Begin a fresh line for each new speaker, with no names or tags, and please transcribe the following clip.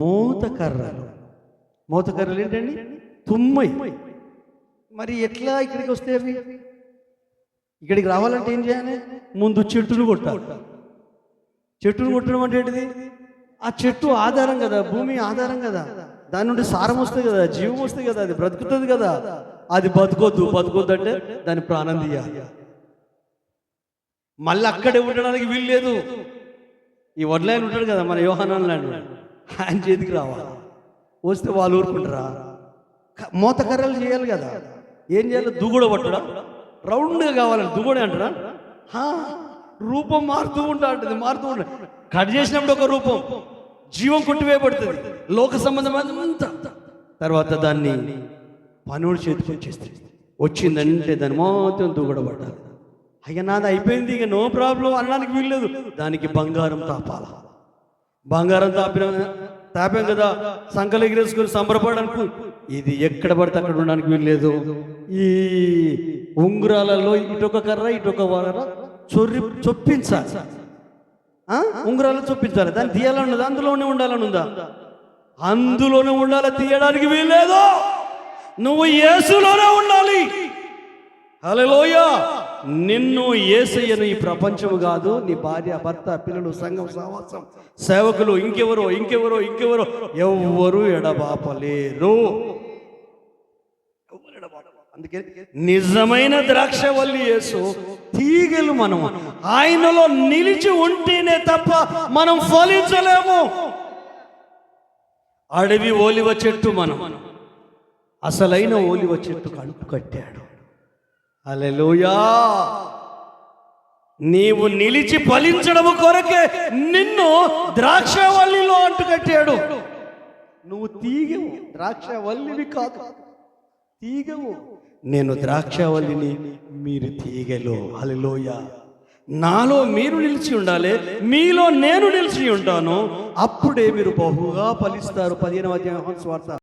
మూతకర్రలు. మూతకర్రలు ఏంటండి? తుమ్మై. మరి ఎట్లా ఇక్కడికి వస్తే అవి? ఇక్కడికి రావాలంటే ఏం చేయాలి? ముందు చెట్టును కొట్టాలి. చెట్టును కొట్టడం అంటే ఏంటిది? ఆ చెట్టు ఆధారం కదా భూమి ఆధారం కదా. దాని నుండి సారం వస్తుంది కదా జీవం వస్తుంది కదా అది బ్రతుకుతుంది కదా. అది బతుకొద్దు. బతుకొద్దు అంటే దాని ప్రాణం తీయాలి. మళ్ళీ అక్కడే ఉండడానికి వీలు లేదు ఈ వడ్లాయన ఉంటాడు కదా మన యోహానాలు లాంటి ఆయన చేతికి రావాలి. వస్తే వాళ్ళు ఊరుకుంటారా? మూతకర్రలు మోత కర్రలు చేయాలి కదా. ఏం చేయాలి? దుగుడ పట్టడా? రౌండ్గా కావాలని దుగుడే అంటారా? హా, రూపం మారుతూ ఉంటా అంటది మారుతూ ఉంటా కట్ చేసినప్పుడు ఒక రూపం. జీవం కొట్టివేయబడుతుంది. లోక సంబంధం అంతా తర్వాత దాన్ని పనుడు చేతికి వచ్చేస్తుంది వచ్చిందంటే దాన్ని మొత్తం దుగడబడ్డాలి అయ్యా నాది అయిపోయింది ఇక నో ప్రాబ్లం అనడానికి వీల్లేదు. దానికి బంగారం తాపాలా. బంగారం తాపిన తాపాం కదా. సంకలు ఎగిరేసుకొని సంబరపడడానికి. ఇది ఎక్కడ పడితే అక్కడ ఉండడానికి వీల్లేదు. ఈ ఉంగరాలలో ఇటొక కర్ర ఇటొక కర్ర చొర్రి చొప్పించాలి. ఉంగరాలు చొప్పించాలి. దాన్ని తీయాలని అందులోనే ఉండాలని ఉందా? అందులోనే ఉండాలి. తీయడానికి వీల్లేదు. నువ్వు యేసులోనే ఉండాలి. హలోయ నిన్ను ఏసయ్యను ఈ ప్రపంచం కాదు నీ భార్య భర్త పిల్లలు సంఘం సహవాసం సేవకులు ఇంకెవరో ఇంకెవరో ఇంకెవరో ఎవ్వరు ఎడబాపలేరు. అందుకే నిజమైన ద్రాక్షవల్లి యేసు తీగలు మనం ఆయనలో నిలిచి ఉంటేనే తప్ప మనం ఫలించలేము. అడవి ఓలివ చెట్టు మనం. అసలైన ఓలివ చెట్టు కంటు కట్టాడు. అలెలుయా నీవు నిలిచి ఫలించడము కొరకే నిన్ను ద్రాక్షవల్లిలో అంటు కట్టాడు నువ్వు తీగవు. ద్రాక్షవల్లివి కాదు. తీగవు. నేను ద్రాక్షవల్లిని మీరు తీగలు. అలెలోయ నాలో మీరు నిలిచి ఉండాలి. మీలో నేను నిలిచి ఉంటాను. అప్పుడే మీరు బహుగా ఫలిస్తారు. పదిహేను అధ్యాయం స్వార్థ